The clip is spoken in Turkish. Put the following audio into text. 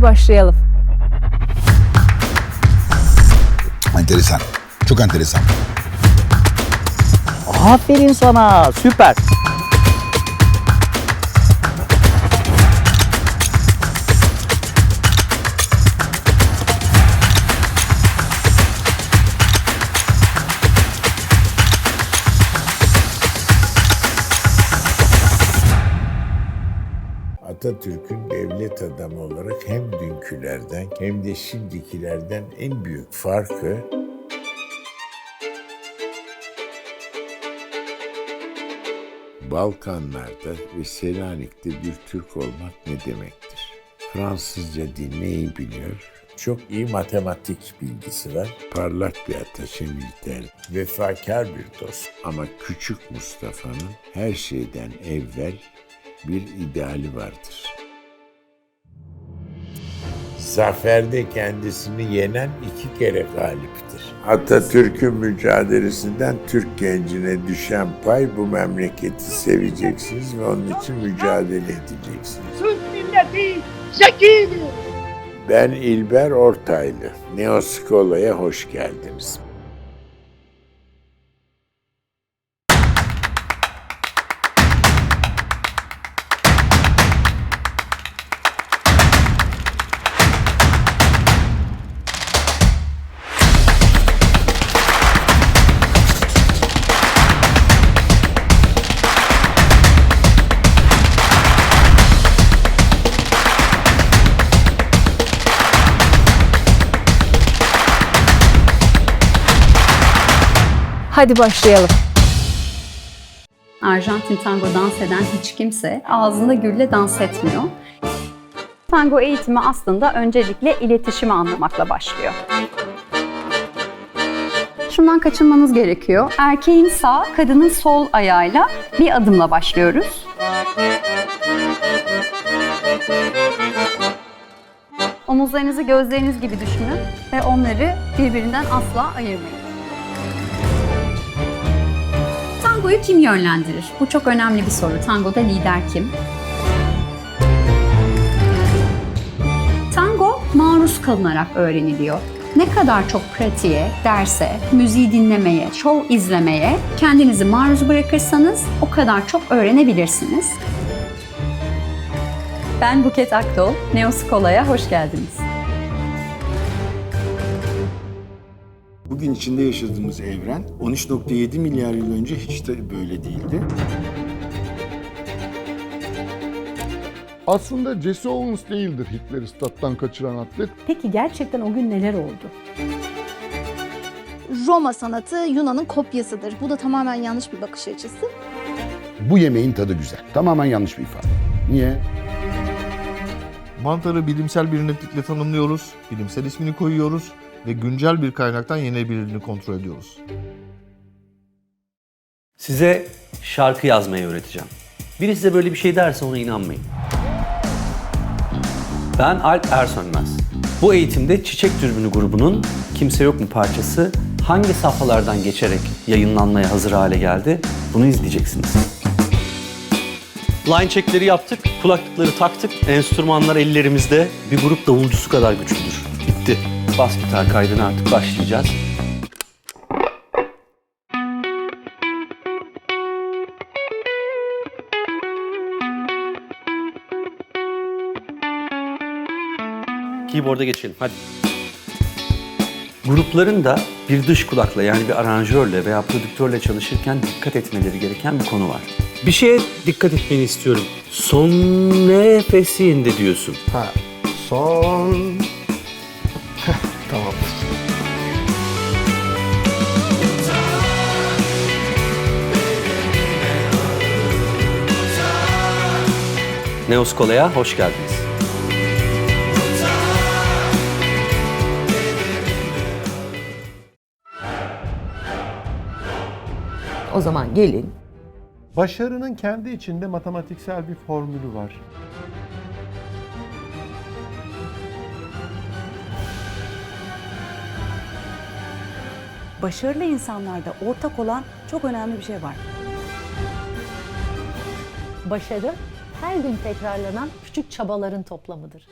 Hadi başlayalım. Enteresan. Çok enteresan. Aferin sana. Süper. Atatürk'ün devlet adamı olarak hem dünkülerden hem de şimdikilerden en büyük farkı Balkanlarda ve Selanik'te bir Türk olmak ne demektir? Fransızca dinleyi biliyor, çok iyi matematik bilgisi var, parlak bir ateşe militer, vefakar bir dost. Ama küçük Mustafa'nın her şeyden evvel bir ideali vardır. Zaferde kendisini yenen iki kere galiptir. Atatürk'ün mücadelesinden Türk gencine düşen pay bu memleketi seveceksiniz ve onun için mücadele edeceksiniz. Türk milleti zekidir. Ben İlber Ortaylı. Neoskola'ya hoş geldiniz. Hadi başlayalım. Arjantin tango dans eden hiç kimse ağzında gülle dans etmiyor. Tango eğitimi aslında öncelikle iletişimi anlamakla başlıyor. Şundan kaçınmanız gerekiyor. Erkeğin sağ, kadının sol ayağıyla bir adımla başlıyoruz. Omuzlarınızı gözleriniz gibi düşünün ve onları birbirinden asla ayırmayın. Tangoyu kim yönlendirir? Bu çok önemli bir soru. Tangoda lider kim? Tango maruz kalınarak öğreniliyor. Ne kadar çok pratiğe, derse, müziği dinlemeye, show izlemeye kendinizi maruz bırakırsanız o kadar çok öğrenebilirsiniz. Ben Buket Akdol, Neoskola'ya hoş geldiniz. Bugün içinde yaşadığımız evren 13.7 milyar yıl önce hiç de böyle değildi. Aslında Jesse Owens değildir Hitler'i stat'tan kaçıran atlet. Peki gerçekten o gün neler oldu? Roma sanatı Yunan'ın kopyasıdır. Bu da tamamen yanlış bir bakış açısı. Bu yemeğin tadı güzel. Tamamen yanlış bir ifade. Niye? Mantarı bilimsel bir netlikle tanımlıyoruz, bilimsel ismini koyuyoruz ve güncel bir kaynaktan yenebilirliğini kontrol ediyoruz. Size şarkı yazmayı öğreteceğim. Biri size böyle bir şey derse ona inanmayın. Ben Alp Ersönmez. Bu eğitimde Çiçek Dürbünü grubunun Kimse Yok mu parçası hangi safhalardan geçerek yayınlanmaya hazır hale geldi bunu izleyeceksiniz. Line checkleri yaptık, kulaklıkları taktık, enstrümanlar ellerimizde. Bir grup davulcusu kadar güçlüdür. Bitti. Bas gitar kaydına artık başlayacağız. Keyboard'a geçelim hadi. Grupların da bir dış kulakla yani bir aranjörle veya prodüktörle çalışırken dikkat etmeleri gereken bir konu var. Bir şeye dikkat etmeni istiyorum. Son nefesinde diyorsun. Ha, son... Neoskola'ya hoş geldiniz. O zaman gelin Başarının kendi içinde matematiksel bir formülü var. başarılı insanlarda ortak olan çok önemli bir şey var. Başarı her gün tekrarlanan küçük çabaların toplamıdır.